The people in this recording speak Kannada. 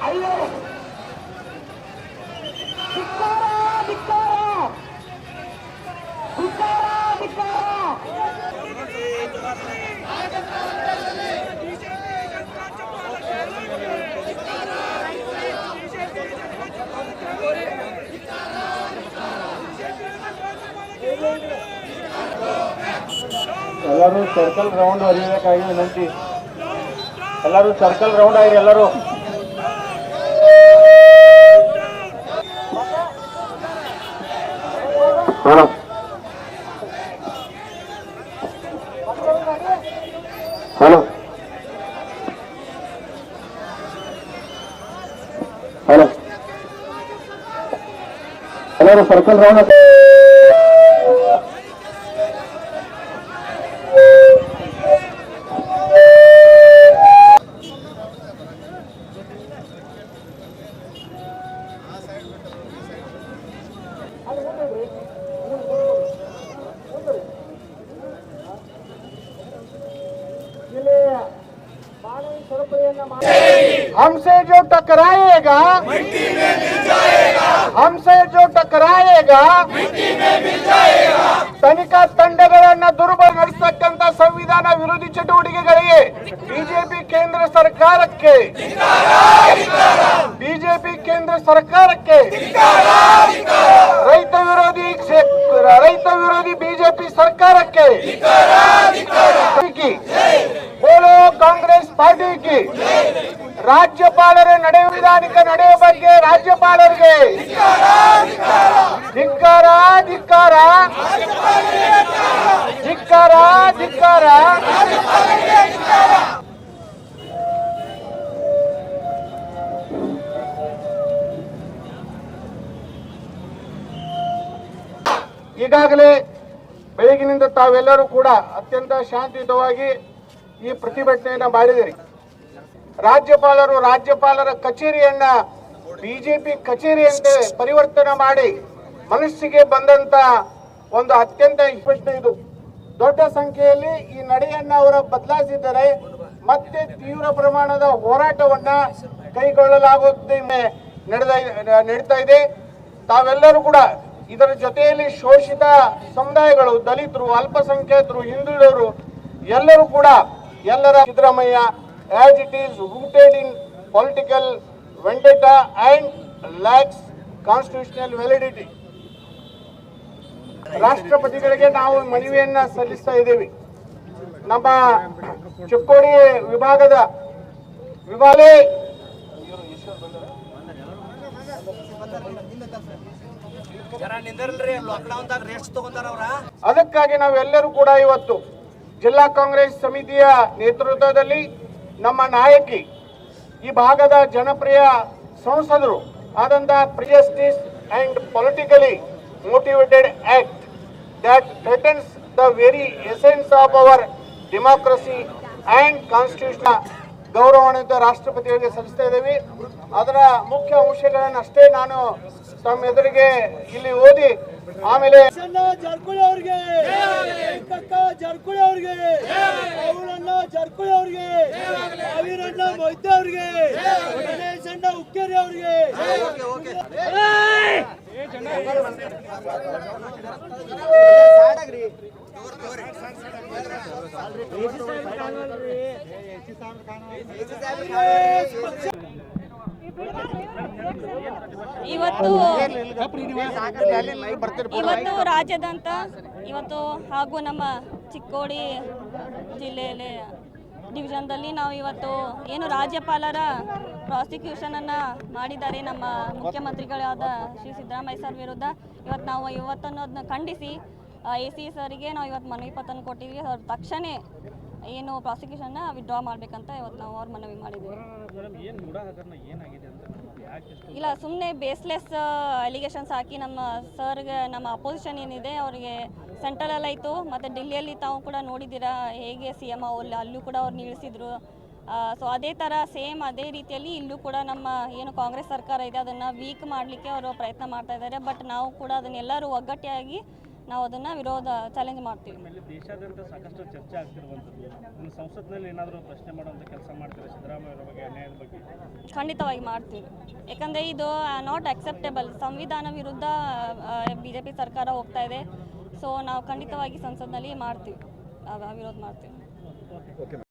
Ayo! Dikara! Dikara! ಎಲ್ಲರೂ ಸರ್ಕಲ್ ರೌಂಡ್ ಹೊರಿಬೇಕಾಗಿ ವಿನಂತಿ. ಎಲ್ಲರೂ ಸರ್ಕಲ್ ರೌಂಡ್ ಆಗಿರಿ ಎಲ್ಲರೂ. ಹಲೋ. ಹಲೋ. ಎಲ್ಲರೂ ಸರ್ಕಲ್ ರೌಂಡ್ हमसे जो टकराएगा हमसे जो ಟಕರಾಯೇಗಾ ತನಿಖಾ ತಂಡಗಳನ್ನ ದುರ್ಬಲಗೊಳಿಸತಕ್ಕಂತ ಸಂವಿಧಾನ ವಿರೋಧಿ ಚಟುವಟಿಕೆಗಳಿಗೆ ಬಿಜೆಪಿ ಕೇಂದ್ರ ಸರ್ಕಾರಕ್ಕೆ ಬಿಜೆಪಿ ಕೇಂದ್ರ ಸರ್ಕಾರಕ್ಕೆ ರೈತ ವಿರೋಧಿ ಕ್ಷೇತ್ರ ರೈತ ವಿರೋಧಿ ಬಿಜೆಪಿ ಸರ್ಕಾರಕ್ಕೆ ಬೋಲೋ ಕಾಂಗ್ರೆಸ್ ಪಾರ್ಟಿಗೆ ರಾಜ್ಯಪಾಲರ ನಡೆಯುವ ವಿಧಾನಕ್ಕೆ ನಡೆಯ ಬಗ್ಗೆ ರಾಜ್ಯಪಾಲರಿಗೆ ಧಿಕ್ಕಾರ ಧಿಕ್ಕಾರ ಧಿಕ್ಕಾರ! ಧಿಕ್ಕಾರ ಈಗಾಗಲೇ ಬೆಳಗಿನಿಂದ ತಾವೆಲ್ಲರೂ ಕೂಡ ಅತ್ಯಂತ ಶಾಂತಿಯುತವಾಗಿ ಈ ಪ್ರತಿಭಟನೆಯನ್ನು ಮಾಡಿದಿರಿ. ರಾಜ್ಯಪಾಲರು ರಾಜ್ಯಪಾಲರ ಕಚೇರಿಯನ್ನ ಬಿಜೆಪಿ ಕಚೇರಿಯಂತೆ ಪರಿವರ್ತನೆ ಮಾಡಿ ಮನಸ್ಸಿಗೆ ಬಂದಂತ ಒಂದು ಅತ್ಯಂತ ಪ್ರಶ್ನೆ ಇದು. ದೊಡ್ಡ ಸಂಖ್ಯೆಯಲ್ಲಿ ಈ ನಡೆಯನ್ನ ಅವರು ಬದಲಾಯಿಸಿದ್ದಾರೆ ಮತ್ತೆ ತೀವ್ರ ಪ್ರಮಾಣದ ಹೋರಾಟವನ್ನ ಕೈಗೊಳ್ಳಲಾಗುತ್ತೆ ನಡೆದ, ನಡೀತಾ ಇದೆ. ತಾವೆಲ್ಲರೂ ಕೂಡ ಇದರ ಜೊತೆಯಲ್ಲಿ ಶೋಷಿತ ಸಮುದಾಯಗಳು, ದಲಿತರು, ಅಲ್ಪಸಂಖ್ಯಾತರು, ಹಿಂದುಳಿದವರು ಎಲ್ಲರೂ ಕೂಡ ಎಲ್ಲರ Siddaramaiah as it is rooted in political vendetta and lacks constitutional validity ರಾಷ್ಟ್ರಪತಿಗಳಿಗೆ ನಾವು ಮನವಿಯನ್ನ ಸಲ್ಲಿಸ್ತಾ ಇದ್ದೀವಿ. ನಮ್ಮ ಚಿಕ್ಕೋಡಿ ವಿಭಾಗದ ವಿಭಾಗೇ ಅದಕ್ಕಾಗಿ ನಾವೆಲ್ಲರೂ ಕೂಡ ಇವತ್ತು ಜಿಲ್ಲಾ ಕಾಂಗ್ರೆಸ್ ಸಮಿತಿಯ ನೇತೃತ್ವದಲ್ಲಿ ನಮ್ಮ ನಾಯಕಿ, ಈ ಭಾಗದ ಜನಪ್ರಿಯ ಸಂಸದರು ಆದಂತ prejudice and politically motivated act that threatens the very essence of our democracy and constitution. ಗೌರವಾನ್ವಿತ ರಾಷ್ಟ್ರಪತಿಗಳಿಗೆ ಸಲ್ಲಿಸ್ತಾ ಇದ್ದೀವಿ ಅದರ ಮುಖ್ಯ ಅಂಶಗಳನ್ನು ಅಷ್ಟೇ ನಾನು ತಮ್ಮ ಎದುರಿಗೆ ಇಲ್ಲಿ ಓದಿ ಆಮೇಲೆ ಜಾರಕಿಹೊಳಿ ಅವ್ರಿಗೆ ಕಕ್ಕ ಜಾರಕಿಹೊಳಿ ಅವ್ರಿಗೆ ಅವರಣ್ಣ ಜಾರಕಿಹೊಳಿ ಅವ್ರಿಗೆ ಅವಿರಣ್ಣ ಮೊಯ್ತೆ ಅವರಿಗೆ ಗಣೇಶ್ ಅಣ್ಣ ಉಕ್ಕೇರಿ ಅವ್ರಿಗೆ ಇವತ್ತು ಇವತ್ತು ರಾಜ್ಯದಂತ ಇವತ್ತು ಹಾಗೂ ನಮ್ಮ ಚಿಕ್ಕೋಡಿ ಜಿಲ್ಲೆಯಲ್ಲಿ ಡಿವಿಷನ್ದಲ್ಲಿ ನಾವು ಇವತ್ತು ಏನು ರಾಜ್ಯಪಾಲರ ಪ್ರಾಸಿಕ್ಯೂಷನ್ ಅನ್ನ ಮಾಡಿದ್ದಾರೆ ನಮ್ಮ ಮುಖ್ಯಮಂತ್ರಿಗಳಾದ ಶ್ರೀ ಸಿದ್ದರಾಮಯ್ಯ ಸರ್ ವಿರುದ್ಧ. ಇವತ್ತು ನಾವು ಇವತ್ತನ್ನೋದನ್ನ ಖಂಡಿಸಿ ಎ ಸಿ ಸರಿಗೆ ನಾವು ಇವತ್ತು ಮನವಿ ಪತ್ರನ ಕೊಟ್ಟಿದ್ವಿ ಅವ್ರ ತಕ್ಷಣ ಏನು ಪ್ರಾಸಿಕ್ಯೂಷನ್ನ ವಿಡ್ರಾ ಮಾಡ್ಬೇಕಂತ ಇವತ್ತು ನಾವು ಅವ್ರ ಮನವಿ ಮಾಡಿದ್ದೀವಿ ಇಲ್ಲ? ಸುಮ್ಮನೆ ಬೇಸ್ಲೆಸ್ ಅಲಿಗೇಷನ್ಸ್ ಹಾಕಿ ನಮ್ಮ ಸರ್ಗೆ ನಮ್ಮ ಅಪೋಸಿಷನ್ ಏನಿದೆ ಅವರಿಗೆ ಸೆಂಟ್ರಲಲ್ಲಿ ಆಯಿತು. ಮತ್ತು ಡೆಲ್ಲಿಯಲ್ಲಿ ತಾವು ಕೂಡ ನೋಡಿದ್ದೀರಾ ಹೇಗೆ ಸಿ ಎಂ ಅಲ್ಲಿ ಅಲ್ಲೂ ಕೂಡ ಅವ್ರು ನಿಲ್ಲಿಸಿದ್ರು. ಸೊ ಅದೇ ಥರ ಸೇಮ್ ಅದೇ ರೀತಿಯಲ್ಲಿ ಇಲ್ಲೂ ಕೂಡ ನಮ್ಮ ಏನು ಕಾಂಗ್ರೆಸ್ ಸರ್ಕಾರ ಇದೆ ಅದನ್ನು ವೀಕ್ ಮಾಡಲಿಕ್ಕೆ ಅವರು ಪ್ರಯತ್ನ ಮಾಡ್ತಾ ಇದ್ದಾರೆ. ಬಟ್ ನಾವು ಕೂಡ ಅದನ್ನೆಲ್ಲರೂ ಒಗ್ಗಟ್ಟಾಗಿ ನಾವು ಅದನ್ನ ವಿರೋಧ ಚಾಲೆಂಜ್ ಮಾಡ್ತೀವಿ. ಆಮೇಲೆ ದೇಶಾದ್ಯಂತ ಸಾಕಷ್ಟು ಚರ್ಚೆ ಆಗ್ತಿರುವಂಥದ್ದು ಇನ್ನು ಸಂಸತ್ನಲ್ಲಿ ಏನಾದರೂ ಪ್ರಶ್ನೆ ಮಾಡುವಂಥ ಕೆಲಸ ಮಾಡ್ತಾರೆ? ಸಿದ್ದರಾಮಯ್ಯ ಅವರ ಬಗ್ಗೆ ಅನ್ಯಾಯದ ಬಗ್ಗೆ? ಖಂಡಿತವಾಗಿ ಮಾಡ್ತೀವಿ. ಯಾಕಂದರೆ ಇದು ನಾಟ್ ಅಕ್ಸೆಪ್ಟೇಬಲ್ ಸಂವಿಧಾನ ವಿರುದ್ಧ ಬಿ ಜೆ ಪಿ ಸರ್ಕಾರ ಹೋಗ್ತಾ ಇದೆ. ಸೊ ನಾವು ಖಂಡಿತವಾಗಿ ಸಂಸತ್ನಲ್ಲಿ ಮಾಡ್ತೀವಿ. ಆ, ವಿರೋಧ ಮಾಡ್ತೀವಿ.